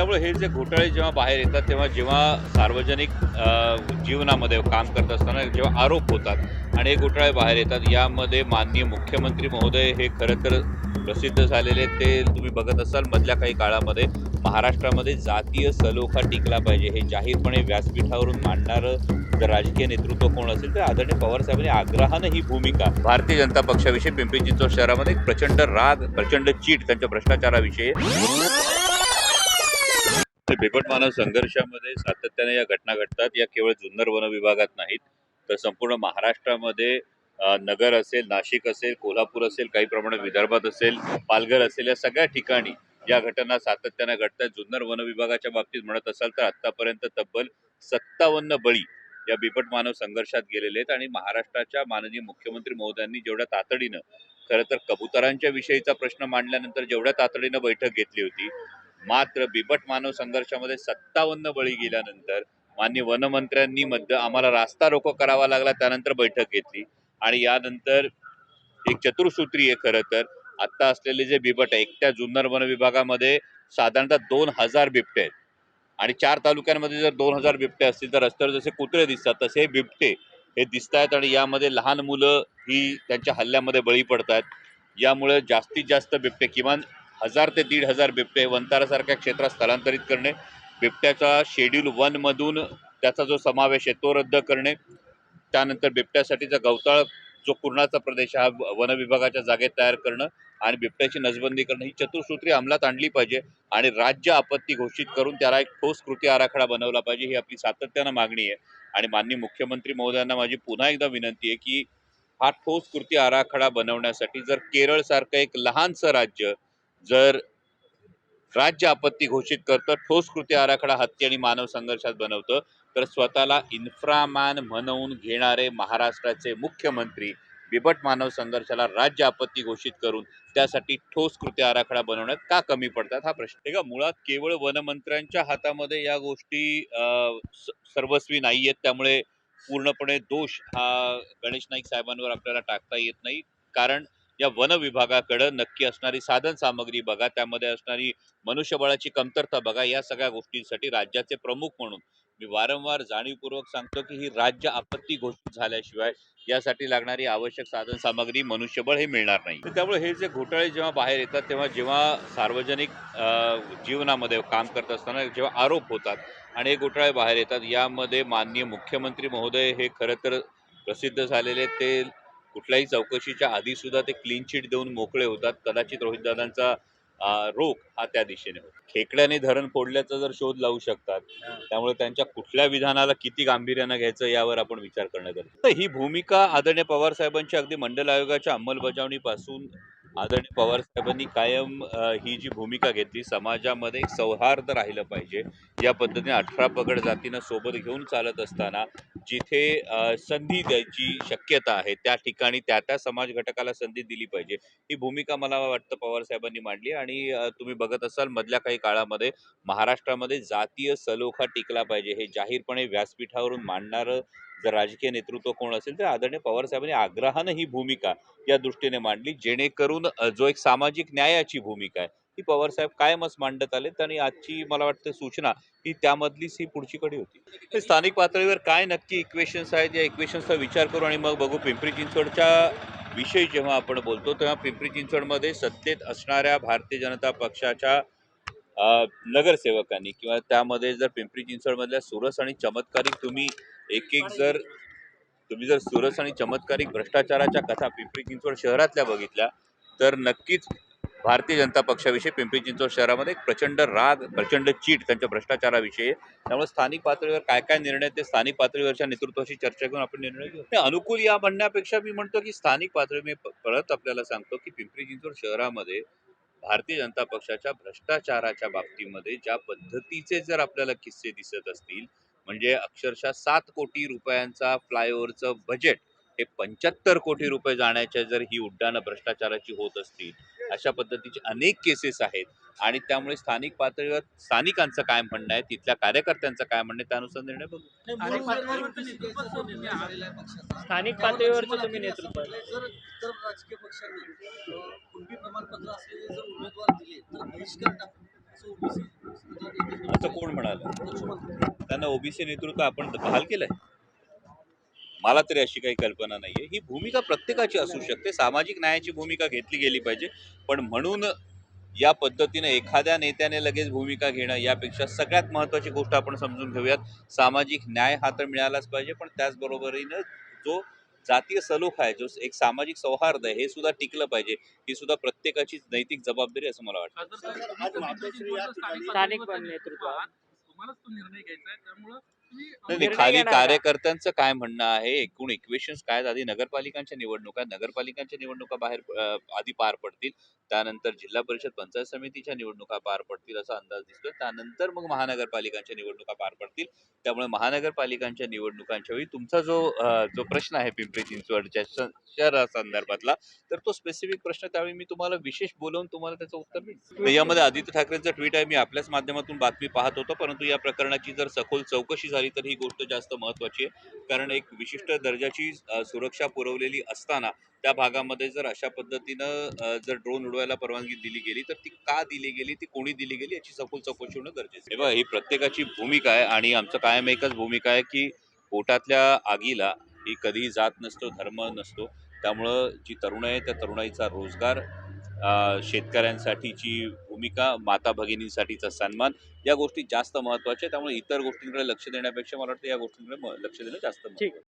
त्यामुळे हे जे घोटाळे जेव्हा बाहेर येतात तेव्हा जेव्हा सार्वजनिक जीवनामध्ये काम करत असताना जेव्हा आरोप होतात आणि हे घोटाळे बाहेर येतात यामध्ये माननीय मुख्यमंत्री महोदय हे खरं तर प्रसिद्ध झालेले ते तुम्ही बघत असाल मधल्या काही काळामध्ये महाराष्ट्रामध्ये जातीय सलोखा टिकला पाहिजे हे जाहीरपणे व्यासपीठावरून मांडणारं जर राजकीय नेतृत्व कोण असेल तर आदरणीय पवार साहेबांनी आग्रहानं ही भूमिका भारतीय जनता पक्षाविषयी पिंपरी चिंचवड शहरामध्ये एक प्रचंड राग प्रचंड चीट त्यांच्या भ्रष्टाचाराविषयी. ते बिबट मानव संघर्षामध्ये सातत्याने या घटना घडतात. या केवळ जुन्नर वन विभागात नाहीत तर संपूर्ण महाराष्ट्रामध्ये नगर असेल नाशिक असेल कोल्हापूर असेल काही प्रमाणात विदर्भात असेल पालघर असेल या सगळ्या ठिकाणी या घटना सातत्याने घडतात. जुन्नर वन विभागाच्या बाबतीत म्हणत असाल तर आतापर्यंत तब्बल सत्तावन्न बळी या बिपट मानव संघर्षात गेलेले आहेत आणि महाराष्ट्राच्या माननीय मुख्यमंत्री महोदयांनी जेवढ्या तातडीनं खरं तर कबुतरांच्या विषयीचा प्रश्न मांडल्यानंतर जेवढ्या तातडीनं बैठक घेतली होती मात्र बिबट मानव संघर्षामध्ये सत्तावन्न बळी गेल्यानंतर मान्य वनमंत्र्यांनी मध्य आम्हाला रास्ता रोको करावा लागला त्यानंतर बैठक घेतली. आणि यानंतर एक चतुर्सूत्री आहे खरं तर. आत्ता असलेले जे बिबट आहे एकट्या जुन्नर वन विभागामध्ये साधारणतः दोन हजार बिबटे आहेत. आणि चार तालुक्यांमध्ये जर दोन हजार बिबटे असतील तर रस्त्यावर जसे कुत्रे दिसतात तसे हे बिबटे हे दिसत आहेत. आणि यामध्ये लहान मुलं ही त्यांच्या हल्ल्यामध्ये बळी पडतात यामुळे जास्तीत जास्त बिबटे किमान हजार ते दीड हजार बिबटे वंतारासारख्या क्षेत्रात स्थलांतरित करणे बिबट्याचा शेड्यूल वन मधून त्याचा जो समावेश आहे तो रद्द करणे त्यानंतर बिबट्यासाठीचा गवताळ जो कुर्णाचा प्रदेश हा वन विभागाच्या जागेत तयार करणं आणि बिबट्याची नजबंदी करणं ही चतुसूत्री अंमलात आणली पाहिजे आणि राज्य आपत्ती घोषित करून त्याला एक ठोस कृती आराखडा बनवला पाहिजे ही आपली सातत्यानं मागणी आहे. आणि माननीय मुख्यमंत्री महोदयांना माझी पुन्हा एकदा विनंती आहे की हा ठोस कृती आराखडा बनवण्यासाठी जर केरळसारखं एक लहानसं राज्य जर राज्य आपत्ती घोषित करतं ठोस कृती आराखडा हत्ती आणि मानव संघर्षात बनवतं तर स्वतःला इन्फ्रामॅन म्हणवून घेणारे महाराष्ट्राचे मुख्यमंत्री बिबट मानव संघर्षाला राज्य आपत्ती घोषित करून त्यासाठी ठोस कृती आराखडा बनवण्यात का कमी पडतात हा प्रश्न. आहे का मुळात केवळ वनमंत्र्यांच्या हातामध्ये या गोष्टी स- सर्वस्वी नाही आहेत त्यामुळे पूर्णपणे दोष हा गणेश नाईक साहेबांवर आपल्याला टाकता येत नाही. कारण या वनविभागाकडं नक्की असणारी साधन सामग्री बघा त्यामध्ये असणारी मनुष्यबळाची कमतरता बघा या सगळ्या गोष्टींसाठी राज्याचे प्रमुख म्हणून मी वारंवार जाणीवपूर्वक सांगतो की ही राज्य आपत्ती घोषित झाल्याशिवाय यासाठी लागणारी आवश्यक साधन सामग्री मनुष्यबळ हे मिळणार नाही. तर त्यामुळे हे जे घोटाळे जेव्हा बाहेर येतात तेव्हा जेव्हा सार्वजनिक जीवनामध्ये काम करत असताना जेव्हा आरोप होतात आणि हे घोटाळे बाहेर येतात यामध्ये माननीय मुख्यमंत्री महोदय हे खरं तर प्रसिद्ध झालेले ते कुठल्याही चौकशीच्या आधी सुद्धा ते क्लीन चिट देऊन मोकळे होतात. कदाचित रोहितदादांचा रोख हा त्या दिशेने होतो. खेकड्याने धरण फोडल्याचा जर शोध लावू शकतात त्यामुळे त्यांच्या कुठल्या विधानाला किती गांभीर्यानं घ्यायचं यावर आपण विचार करण्यात आला. तर ही भूमिका आदरणीय पवार साहेबांची अगदी मंडल आयोगाच्या अंमलबजावणीपासून आदरणीय पवार साहेबांनी कायम अ, ही जी भूमिका घेतली समाजामध्ये सौहार्द राहिलं पाहिजे. या पद्धतीने अठरा पगड जातीनं सोबत घेऊन चालत असताना जिथे अ, संधी द्यायची शक्यता आहे त्या ठिकाणी त्या त्या समाज घटकाला संधी दिली पाहिजे. ही भूमिका मला वाटतं पवार साहेबांनी मांडली आणि अ, तुम्ही बघत असाल मधल्या काही काळामध्ये महाराष्ट्रामध्ये जातीय सलोखा टिकला पाहिजे हे जाहीरपणे व्यासपीठावरून मांडणारं जर राजकीय नेतृत्व कोण असेल तर आदरणीय पवार साहेबांनी आग्रहानं ही भूमिका या दृष्टीने मांडली जेणेकरून जो एक सामाजिक न्यायाची भूमिका आहे ती पवार साहेब कायमच मांडत आलेत आणि आजची मला वाटतं सूचना ही त्यामधलीच ही पुढची कडी होती. स्थानिक पातळीवर काय नक्की इक्वेशन्स आहेत या इक्वेशन्सचा विचार करू आणि मग बघू पिंपरी चिंचवडच्या विषयी जेव्हा आपण बोलतो तेव्हा पिंपरी चिंचवडमध्ये सत्तेत असणाऱ्या भारतीय जनता पक्षाच्या नगरसेवकांनी किंवा त्यामध्ये जर पिंपरी चिंचवडमधल्या सुरस आणि चमत्कारिक तुम्ही एक एक जर तुम्ही जर सुरस आणि चमत्कारिक भ्रष्टाचाराच्या कथा पिंपरी चिंचवड शहरातल्या बघितल्या तर नक्कीच भारतीय जनता पक्षाविषयी पिंपरी चिंचवड शहरामध्ये एक प्रचंड राग प्रचंड चीट त्यांच्या भ्रष्टाचाराविषयी. त्यामुळे स्थानिक पातळीवर काय काय निर्णय ते स्थानिक पातळीवरच्या नेतृत्वाशी चर्चा करून आपण निर्णय घेऊ. अनुकूल या म्हणण्यापेक्षा मी म्हणतो की स्थानिक पातळी मी परत आपल्याला सांगतो की पिंपरी चिंचवड शहरामध्ये भारतीय जनता पक्षाच्या भ्रष्टाचाराच्या बाबतीमध्ये ज्या पद्धतीचे जर आपल्याला किस्से दिसत असतील म्हणजे अक्षरशः सात कोटी रुपयांचा फ्लायओव्हरचं बजेट हे पंच्याहत्तर कोटी रुपये जाण्याच्या जर ही उड्डाणं भ्रष्टाचाराची होत असतील अशा पद्धतीचे अनेक केसेस आहेत. आणि त्यामुळे स्थानिक पातळीवर स्थानिकांचं काय म्हणणं आहे तिथल्या कार्यकर्त्यांचं काय म्हणणं आहे त्यानुसार निर्णय बघू. स्थानिक पातळीवरचं तुम्ही नेतृत्व आहे. जर तर राजकीय पक्षांनी अ, कुणबी प्रमाणपत्र असलेले जर उमेदवार दिले तर बहिष्कार टाकून ओबीसी असं कोण म्हणालं? त्यांना ओबीसी नेतृत्व आपण बहाल केलंय? मला तरी अशी काही कल्पना नाहीये. ही भूमिका प्रत्येकाची असू शकते. सामाजिक न्यायाची भूमिका घेतली गेली पाहिजे. पण म्हणून या पद्धतीने एखाद्या नेत्याने लगेच भूमिका घेणं यापेक्षा सगळ्यात महत्वाची गोष्ट आपण समजून घेऊयात. सामाजिक न्याय हा तर मिळालाच पाहिजे. पण त्याचबरोबरीनं जो जातीय सलोखा आहे जो एक सामाजिक सौहार्द आहे हे सुद्धा टिकलं पाहिजे. ही सुद्धा प्रत्येकाची नैतिक जबाबदारी असं मला वाटतं. स्थानिक नेतृत्व. तो निर्णय घ्यायचा आहे. त्यामुळं नाही, नाही निर्णय खाली घेणार? कार्यकर्त्यांचं काय म्हणणं आहे? एकूण इक्वेशन्स काय? आहेत? आधी नगरपालिकांच्या निवडणुका नगरपालिकांच्या निवडणुका बाहेर अं, आधी पार पडतील. त्यानंतर जिल्हा परिषद पंचायत समितीच्या निवडणुका पार पडतील असा अंदाज दिसतोय. त्यानंतर मग महानगरपालिकांच्या निवडणुका पार पडतील. त्यामुळे महानगरपालिकांच्या निवडणुकांच्या वेळी तुमचा जो अं, जो प्रश्न आहे पिंपरी चिंचवडच्या श- संदर्भातला तर तो स्पेसिफिक प्रश्न त्यावेळी मी तुम्हाला विशेष बोलवून तुम्हाला त्याचं उत्तर देईन. यामध्ये आदित्य ठाकरेंचं ट्विट आहे. मी आपल्याच माध्यमातून बातमी पाहत होतो परंतु या प्रकरणाची जर सखोल चौकशी झाली तर ही गोष्ट जास्त महत्त्वाची आहे. कारण एक विशिष्ट दर्जाची सुरक्षा पुरवलेली असताना त्या भागामध्ये जर अशा पद्धतीनं जर ड्रोन उडवायला परवानगी दिली गेली तर ती का दिली गेली ती कोणी दिली गेली याची सखोल चौकशी होणं गरजेचं आहे. बघा, ही प्रत्येकाची भूमिका आहे आणि आमचं कायम एकच भूमिका आहे की पोटातल्या आगीला ही कधीही जात नसतो धर्म नसतो. त्यामुळं जी तरुण आहे त्या तरुणाईचा रोजगार शेतकऱ्यांसाठीची भूमिका माता भगिनींसाठीचा सन्मान या गोष्टी जास्त महत्त्वाच्या आहेत त्यामुळे इतर गोष्टींकडे लक्ष देण्यापेक्षा मला वाटतं या गोष्टींकडे लक्ष देणं जास्त. ठीक आहे